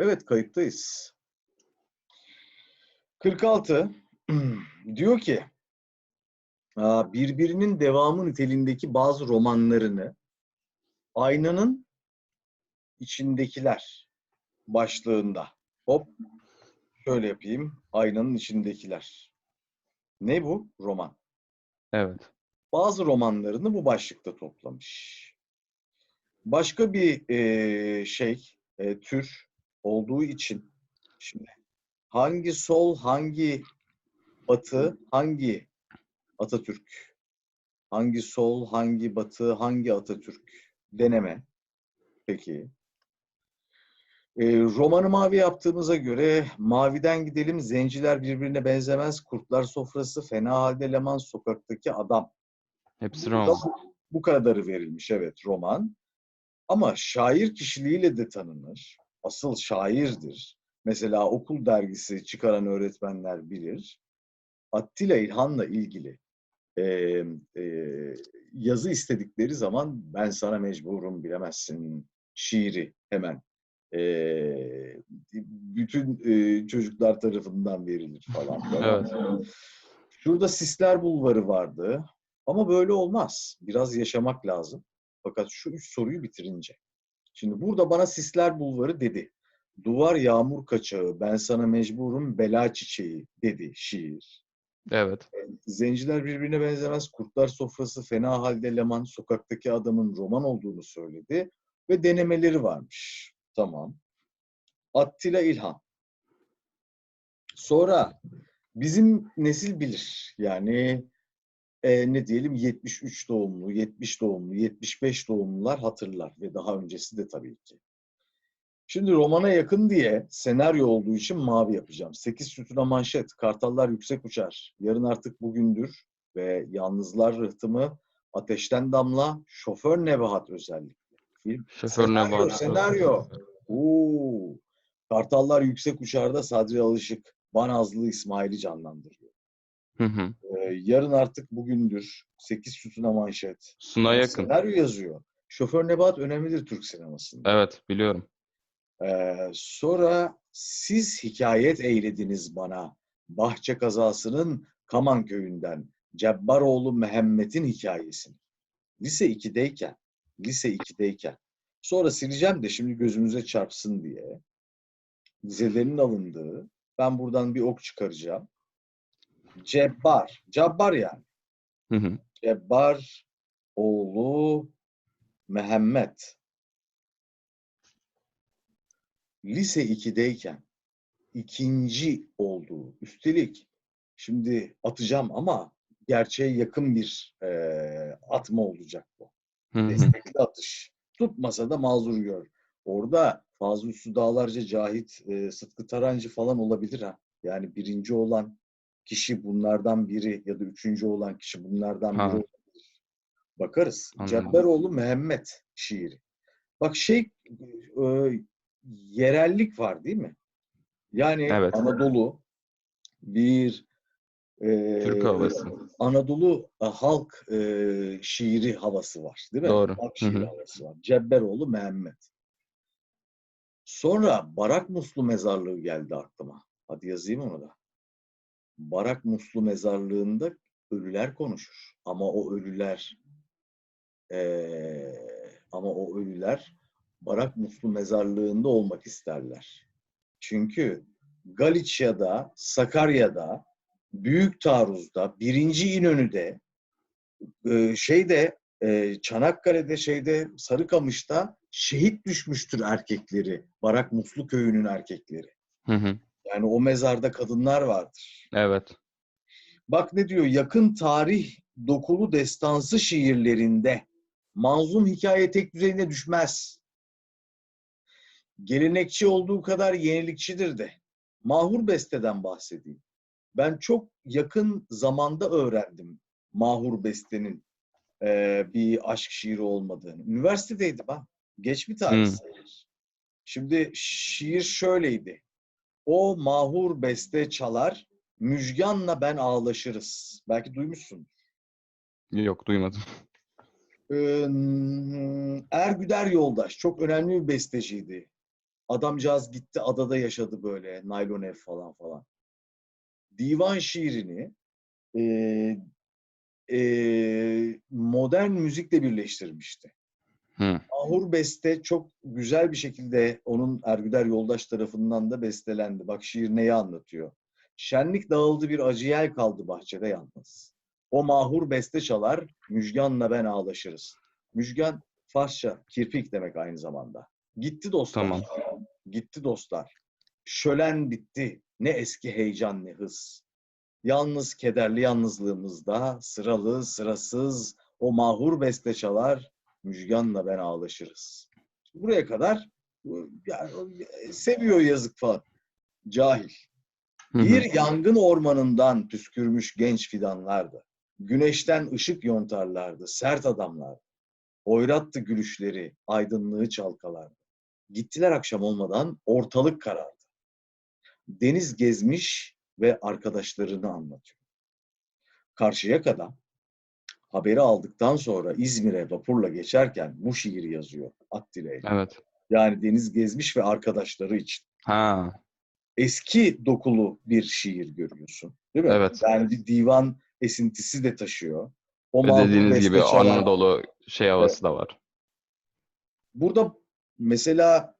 Evet kayıttayız. 46 diyor ki "Aa, birbirinin devamı niteliğindeki bazı romanlarını aynanın içindekiler başlığında hop şöyle yapayım aynanın içindekiler. Ne bu? Roman. Evet. Bazı romanlarını bu başlıkta toplamış. Başka bir eee, şey, eee, tür olduğu için şimdi hangi sol, hangi batı, hangi Atatürk? Hangi sol, hangi batı, hangi Atatürk? Deneme. Peki. Eee, romanı mavi yaptığımıza göre maviden gidelim. Zenciler birbirine benzemez. Kurtlar sofrası, fena halde Leman sokaktaki adam. Hepsi roman. bu, bu kadarı verilmiş evet roman. Ama şair kişiliğiyle de tanınır. Asıl şairdir. Mesela okul dergisi çıkaran öğretmenler bilir. Attila İlhan'la ilgili e, e, yazı istedikleri zaman ben sana mecburum bilemezsin şiiri hemen e, bütün e, çocuklar tarafından verilir falan. mı? Şurada Sisler Bulvarı vardı. Ama böyle olmaz. Biraz yaşamak lazım. Fakat şu üç soruyu bitirince. Şimdi burada bana Sisler Bulvarı dedi. Duvar yağmur kaçağı, ben sana mecburum bela çiçeği dedi şiir. Evet. Zenciler birbirine benzemez, kurtlar sofrası, fena halde Leman, sokaktaki adamın roman olduğunu söyledi ve denemeleri varmış. Tamam. Attila İlhan. Sonra bizim nesil bilir. Yani e, ne diyelim 73 doğumlu, 70 doğumlu, 75 doğumlular hatırlar ve daha öncesi de tabii ki. Şimdi romana yakın diye senaryo olduğu için mavi yapacağım. Sekiz sütuna manşet, kartallar yüksek uçar. Yarın artık bugündür ve yalnızlar rıhtımı, ateşten damla, şoför nebahat özellikle. Film. Şoför senaryo, Nebahat. senaryo. Oo. Kartallar yüksek uçarda Sadri Alışık, Banazlı İsmail'i canlandırıyor. Hı hı. Ee, yarın artık bugündür. Sekiz sütuna manşet. Suna yakın. Senaryo yazıyor. Şoför Nebahat önemlidir Türk sinemasında. Evet biliyorum. Ee, sonra siz hikayet eylediniz bana. Bahçe kazasının Kaman köyünden Cebbaroğlu Mehmet'in hikayesini. Lise 2'deyken, lise 2'deyken. Sonra sileceğim de şimdi gözümüze çarpsın diye. Dizelerin alındığı. Ben buradan bir ok çıkaracağım. Cebbar. Cabbar yani. Hı hı. Cebbar oğlu Mehmet. Lise 2'deyken ikinci olduğu, üstelik şimdi atacağım ama gerçeğe yakın bir eee, atma olacak bu. Hı hı. Destekli atış. Tutmasa da mazur gör. Orada Fazıl Üstü Dağlarca, Cahit, eee, Sıtkı Tarancı falan olabilir ha. Yani birinci olan kişi bunlardan biri ya da üçüncü olan kişi bunlardan biri Ha. olabilir. Bakarız. Anladım. Cebberoğlu Mehmet şiiri. Bak şey e, yerellik var değil mi? Yani Evet. Anadolu bir e, Türk havası. Anadolu e, halk e, şiiri havası var değil mi? Doğru. Halk şiiri havası var. Cebberoğlu Mehmet. Sonra Barak Muslu Mezarlığı geldi aklıma. Hadi yazayım onu da. Barak Muslu Mezarlığı'nda ölüler konuşur. Ama o ölüler eee, ama o ölüler Barak Muslu Mezarlığı'nda olmak isterler. Çünkü Galiçya'da, Sakarya'da, Büyük Taarruz'da, Birinci İnönü'de, e, şeyde, e, Çanakkale'de, şeyde, Sarıkamış'ta şehit düşmüştür erkekleri. Barak Muslu Köyü'nün erkekleri. Hı hı. Yani o mezarda kadınlar vardır. Evet. Bak ne diyor? Yakın tarih dokulu destansı şiirlerinde manzum hikaye tek düzeyine düşmez. Gelenekçi olduğu kadar yenilikçidir de. Mahur Beste'den bahsedeyim. Ben çok yakın zamanda öğrendim Mahur Beste'nin eee, bir aşk şiiri olmadığını. Üniversitedeydim ha. Geç bir tarih Hmm. Şimdi şiir şöyleydi. O mahur beste çalar, Müjgan'la ben ağlaşırız. Belki duymuşsun. Yok duymadım. Ee, Ergüder Yoldaş çok önemli bir besteciydi. Adamcağız gitti adada yaşadı böyle naylon ev falan falan. Divan şiirini e, e, modern müzikle birleştirmişti. Hı. Mahur Beste çok güzel bir şekilde onun Ergüder Yoldaş tarafından da bestelendi. Bak şiir neyi anlatıyor? Şenlik dağıldı bir acı yel kaldı bahçede yalnız. O mahur beste çalar, Müjgan'la ben ağlaşırız. Müjgan Farsça, kirpik demek aynı zamanda. Gitti dostlar. Tamam. Gitti dostlar. Şölen bitti. Ne eski heyecan ne hız. Yalnız kederli yalnızlığımızda sıralı sırasız o mahur beste çalar, Müjgan'la ben ağlaşırız. Buraya kadar yani, o- seviyor yazık falan. Cahil. Bir yangın ormanından püskürmüş genç fidanlardı. Güneşten ışık yontarlardı, sert adamlardı. Oyrattı gülüşleri, aydınlığı çalkalardı. Gittiler akşam olmadan ortalık karardı. Deniz gezmiş ve arkadaşlarını anlatıyor. Karşıya kadar haberi aldıktan sonra İzmir'e vapurla geçerken bu şiiri yazıyor Attile'ye. Evet. Yani deniz gezmiş ve arkadaşları için Ha. eski dokulu bir şiir görüyorsun. Değil mi? Evet. Yani bir divan esintisi de taşıyor. O Ve dediğiniz gibi çalan- Anadolu şey havası da var. Burada mesela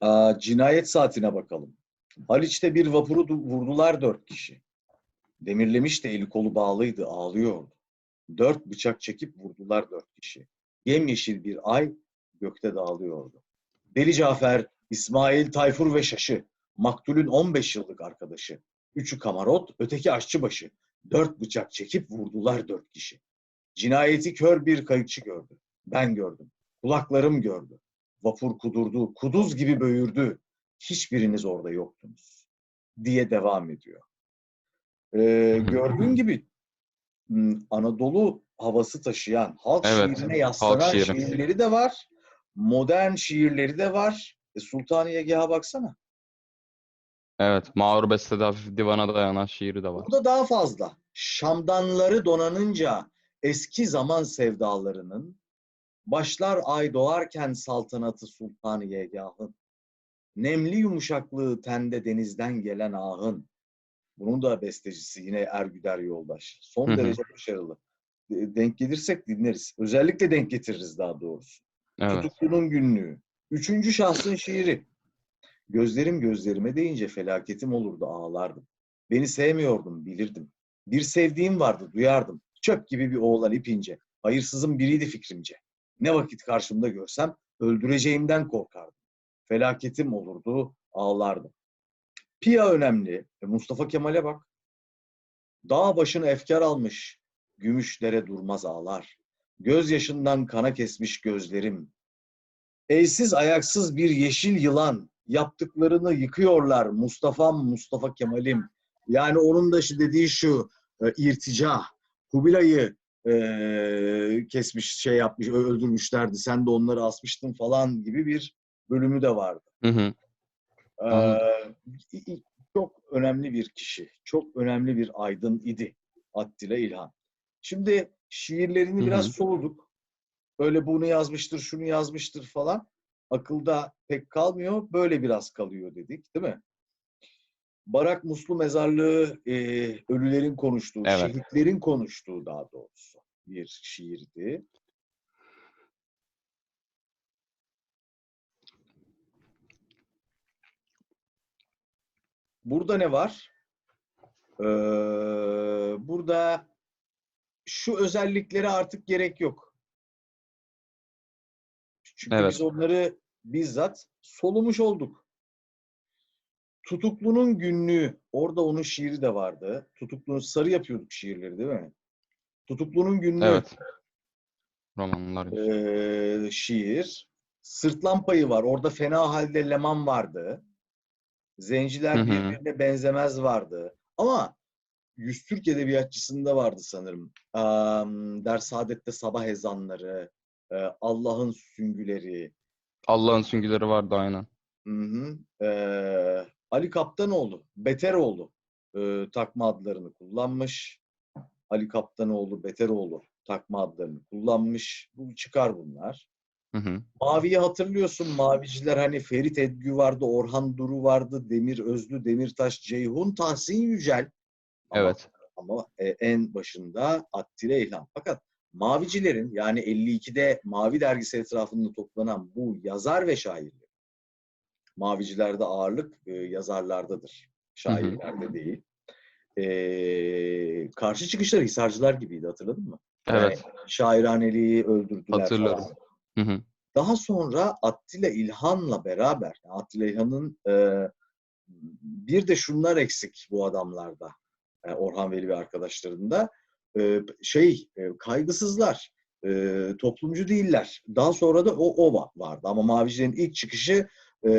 aa, cinayet saatine bakalım. Haliç'te bir vapuru du- vurdular dört kişi. Demirlemiş de eli kolu bağlıydı, ağlıyordu. Dört bıçak çekip vurdular dört kişi. Yemyeşil bir ay gökte dağılıyordu. Deli Cafer, İsmail, Tayfur ve Şaşı. Maktulün 15 yıllık arkadaşı. Üçü kamarot, öteki aşçıbaşı. Dört bıçak çekip vurdular dört kişi. Cinayeti kör bir kayıkçı gördü. Ben gördüm. Kulaklarım gördü. Vapur kudurdu, kuduz gibi böğürdü. Hiçbiriniz orada yoktunuz. Diye devam ediyor. Ee, gördüğün gibi Anadolu havası taşıyan, halk Evet, şiirine halk yaslanan şiiri. şiirleri de var. Modern şiirleri de var. E, Sultaniye Yegeha baksana. Evet. Mağrur Beste'de hafif divana dayanan şiiri de var. Burada daha fazla. Şamdanları donanınca eski zaman sevdalarının başlar ay doğarken saltanatı sultanı yegahın. Nemli yumuşaklığı tende denizden gelen ahın. Bunun da bestecisi yine Ergüder Yoldaş. Son derece başarılı. Denk gelirsek dinleriz. Özellikle denk getiririz daha doğrusu. Evet. Tutuklunun günlüğü. Üçüncü şahsın şiiri. Gözlerim gözlerime deyince felaketim olurdu ağlardım. Beni sevmiyordum bilirdim. Bir sevdiğim vardı duyardım. Çöp gibi bir oğlan ipince. Hayırsızın biriydi fikrimce. Ne vakit karşımda görsem öldüreceğimden korkardım. Felaketim olurdu ağlardım. Pia önemli. E, Mustafa Kemal'e bak. Dağ başını efkar almış. Gümüşlere durmaz ağlar. Gözyaşından kana kesmiş gözlerim. Elsiz ayaksız bir yeşil yılan yaptıklarını yıkıyorlar Mustafa'm Mustafa Kemal'im. Yani onun da dediği şu e, irtica. Kubilay'ı e, kesmiş şey yapmış öldürmüşlerdi. Sen de onları asmıştın falan gibi bir bölümü de vardı. Hı hı. Ee, Anladım. çok önemli bir kişi. Çok önemli bir aydın idi Attila İlhan. Şimdi şiirlerini Hı biraz hı. sorduk. Öyle bunu yazmıştır, şunu yazmıştır falan. Akılda pek kalmıyor. Böyle biraz kalıyor dedik değil mi? Barak Muslu Mezarlığı e, ölülerin konuştuğu, Evet. şehitlerin konuştuğu daha doğrusu bir şiirdi. Burada ne var? Ee, burada şu özelliklere artık gerek yok. Çünkü Evet. biz onları bizzat solumuş olduk. Tutuklunun günlüğü, orada onun şiiri de vardı. Tutuklunun sarı yapıyorduk şiirleri değil mi? Tutuklunun günlüğü Evet. Romanlar. ee, şiir. Sırtlan payı var. Orada fena halde Leman vardı. Zenciler Hı hı. birbirine benzemez vardı. Ama Yüz Türk Edebiyatçısı'nda vardı sanırım. Am, Der Saadet'te sabah ezanları, e, Allah'ın süngüleri. Allah'ın süngüleri vardı aynen. Hı hı. Ee, Ali Kaptanoğlu, Beteroğlu e, takma adlarını kullanmış. Ali Kaptanoğlu, Beteroğlu takma adlarını kullanmış. Bu çıkar bunlar. Hı hı. Mavi'yi hatırlıyorsun. Maviciler hani Ferit Edgü vardı, Orhan Duru vardı, Demir Özlü, Demirtaş, Ceyhun, Tahsin Yücel. Ama, Evet. ama e, en başında Attile İlhan. Fakat Mavicilerin yani 52'de Mavi dergisi etrafında toplanan bu yazar ve şairler. Mavicilerde ağırlık e, yazarlardadır. Şairlerde değil. E, karşı çıkışları Hisarcılar gibiydi hatırladın mı? Evet. Şairhaneliği öldürdüler Hatırlıyorum. falan. Hı hı. Daha sonra Attila İlhan'la beraber, Attila İlhan'ın e, bir de şunlar eksik bu adamlarda, e, Orhan Veli ve arkadaşlarında, e, şey e, kaygısızlar, e, toplumcu değiller. Daha sonra da o ova vardı ama Mavicilerin ilk çıkışı e,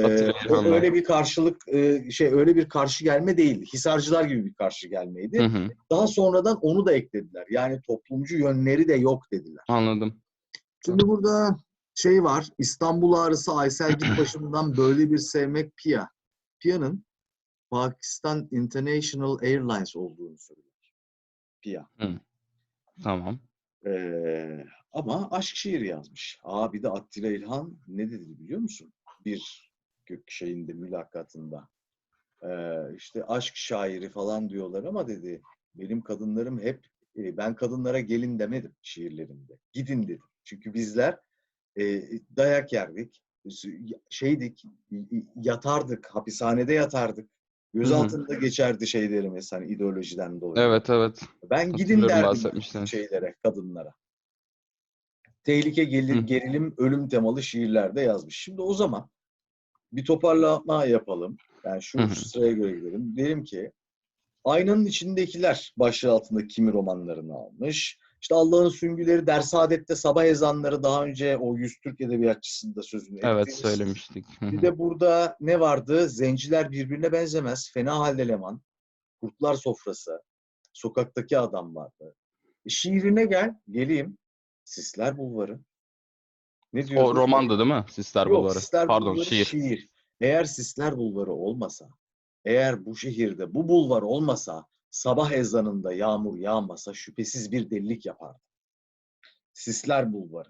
o- öyle bir karşılık e, şey öyle bir karşı gelme değildi. Hisarcılar gibi bir karşı gelmeydi. Hı hı. Daha sonradan onu da eklediler. Yani toplumcu yönleri de yok dediler. Anladım. Şimdi burada şey var. İstanbul ağrısı Aysel Gitbaşı'ndan böyle bir sevmek Pia. Pia'nın Pakistan International Airlines olduğunu söylüyor. Pia. Tamam. Ee, ama aşk şiiri yazmış. Aa bir de Attila İlhan ne dedi biliyor musun? Bir gök şeyinde mülakatında. Ee, işte aşk şairi falan diyorlar ama dedi benim kadınlarım hep e, ben kadınlara gelin demedim şiirlerimde. Gidin dedim. Çünkü bizler e, dayak yerdik. Şeydik, yatardık, hapishanede yatardık. Gözaltında geçerdi şeylerimiz hani ideolojiden dolayı. Evet evet. Ben gidin derdim şeylere, kadınlara. Tehlike, gelir, Hı. gerilim, ölüm temalı şiirlerde yazmış. Şimdi o zaman bir toparlama yapalım. Yani şu Hı sıraya göre gidelim. Diyelim ki Aynanın içindekiler başlığı altında kimi romanlarını almış. İşte Allah'ın süngüleri, ders adette sabah ezanları daha önce o 100 Türk edebiyatçısında sözünü Evet ettiğimiz. söylemiştik. Bir de burada ne vardı? Zenciler birbirine benzemez. Fena halde Leman. Kurtlar sofrası. Sokaktaki adam vardı. E, şiirine gel. Geleyim. Sisler Bulvarı. Ne diyor? O romandı değil mi? Sisler Yok, Bulvarı. Sisler Pardon Bulvarı şiir. Eğer Sisler Bulvarı olmasa, eğer bu şehirde bu bulvar olmasa, sabah ezanında yağmur yağmasa şüphesiz bir delilik yapardı. Sisler Bulvarı.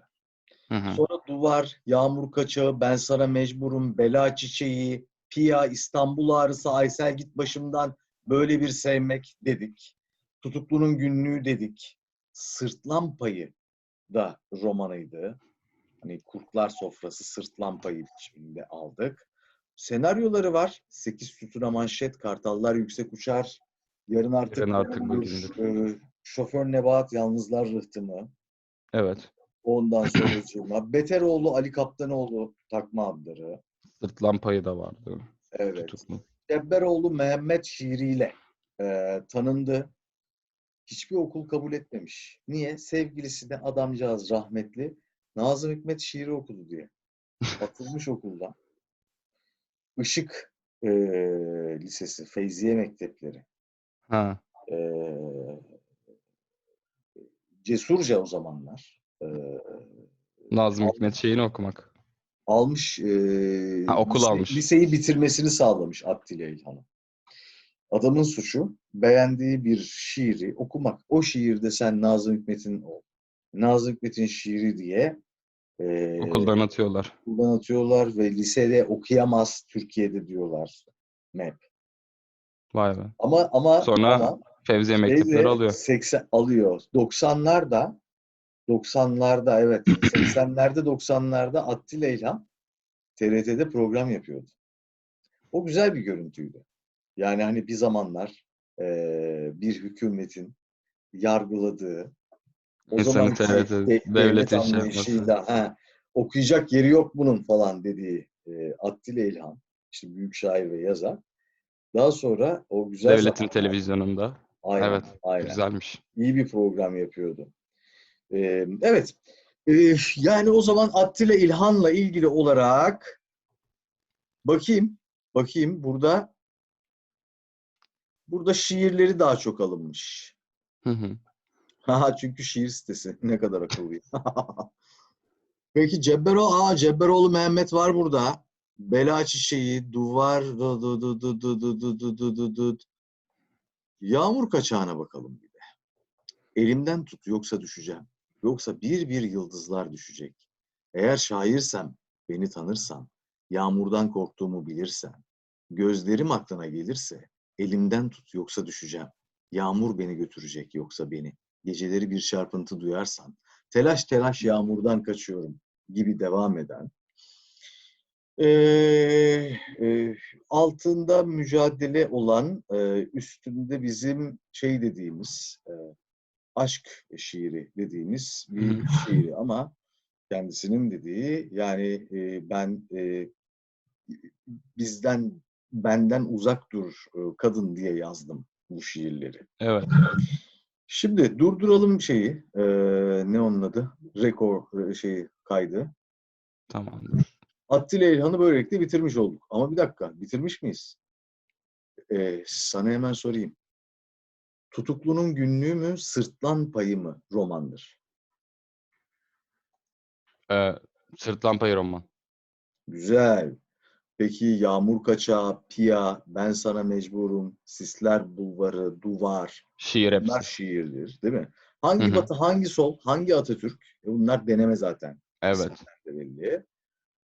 Hı hı. Sonra duvar, yağmur kaçağı, ben sana mecburum, bela çiçeği, Pia, İstanbul ağrısı, Aysel git başımdan böyle bir sevmek dedik. Tutuklunun günlüğü dedik. Sırtlan payı da romanıydı. Hani Kurtlar Sofrası Sırtlan payı biçiminde aldık. Senaryoları var. Sekiz sütuna manşet, kartallar yüksek uçar, yarın artık, Yarın artık bugündür. e, şoför Nebahat yalnızlar rıhtımı. Evet. Ondan sonra Beteroğlu, Ali Kaptanoğlu takma adları. Sırtlan payı da vardı. Evet. Tutuklu. Mehmet şiiriyle e, tanındı. Hiçbir okul kabul etmemiş. Niye? Sevgilisi de adamcağız rahmetli. Nazım Hikmet şiiri okudu diye. Atılmış okuldan. Işık e, Lisesi, Feyziye Mektepleri. Ha. E, cesurca o zamanlar. E, Nazım Al- Hikmet şeyini okumak. almış e, Ha, okul lise- almış. liseyi bitirmesini sağlamış Attila İlhan'ın. Adamın suçu beğendiği bir şiiri okumak. O şiirde sen Nazım Hikmet'in ol. Nazım Hikmet'in şiiri diye e, Okuldan atıyorlar. okuldan atıyorlar ve lisede okuyamaz Türkiye'de diyorlar. MEP. Vay be. Ama ama Sonra ama Fevziye şeyde mektepleri alıyor. 80 alıyor. 90'larda 90'larda evet 80'lerde 90'larda Attila İlhan TRT'de program yapıyordu. O güzel bir görüntüydü. Yani hani bir zamanlar eee, bir hükümetin yargıladığı o İnsanı zaman TRT, devletin şey anlayışıyla ha, okuyacak yeri yok bunun falan dediği eee Attila İlhan işte büyük şair ve yazar. Daha sonra o güzel Devletin zamanlar- televizyonunda. Aynen, Evet, aynen Güzelmiş. iyi bir program yapıyordu. Ee, evet. Ee, yani o zaman Attila İlhan'la ilgili olarak bakayım. Bakayım burada burada şiirleri daha çok alınmış. Hı hı. Ha çünkü şiir sitesi ne kadar akıllıyım. Peki Cebbero, aa Cebberoğlu Mehmet var burada. Bela çiçeği, duvar, dı dı dı dı dı dı dı dı dı dı dı. Yağmur kaçağına bakalım bir de. Elimden tut yoksa düşeceğim. Yoksa bir bir yıldızlar düşecek. Eğer şairsem, beni tanırsan, yağmurdan korktuğumu bilirsen, gözlerim aklına gelirse, elimden tut yoksa düşeceğim. Yağmur beni götürecek yoksa beni. Geceleri bir çarpıntı duyarsan, telaş telaş yağmurdan kaçıyorum gibi devam eden, eee, altında mücadele olan, eee, üstünde bizim şey dediğimiz, eee, aşk şiiri dediğimiz bir şiiri ama kendisinin dediği yani eee, ben eee, bizden benden uzak dur eee, kadın diye yazdım bu şiirleri. Evet. Şimdi durduralım şeyi. eee, ne onun adı? Rekor eee, şeyi kaydı. Tamamdır. Attila İlhan'ı böylelikle bitirmiş olduk. Ama bir dakika, bitirmiş miyiz? Eee, sana hemen sorayım. Tutuklunun günlüğü mü, sırtlan payı mı romandır? Ee, Sırtlan Payı roman. Güzel. Peki Yağmur Kaçağı, Pia, Ben Sana Mecburum, Sisler Bulvarı, Duvar Şiir bunlar hepsi. şiirdir, değil mi? Hangi Hı hı. Batı, hangi Sol, hangi Atatürk? E bunlar deneme zaten. Evet. belli.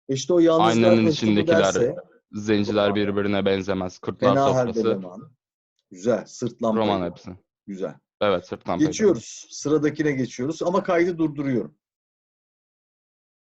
İşte o yalnızlar Aynanın içindekiler derse, Zenciler birbirine benzemez. Kurtlar Fena Sofrası. Güzel. Sırtlan Roman hepsi. Güzel. Evet Sırtlan. Geçiyoruz. Sıradakine geçiyoruz ama kaydı durduruyorum.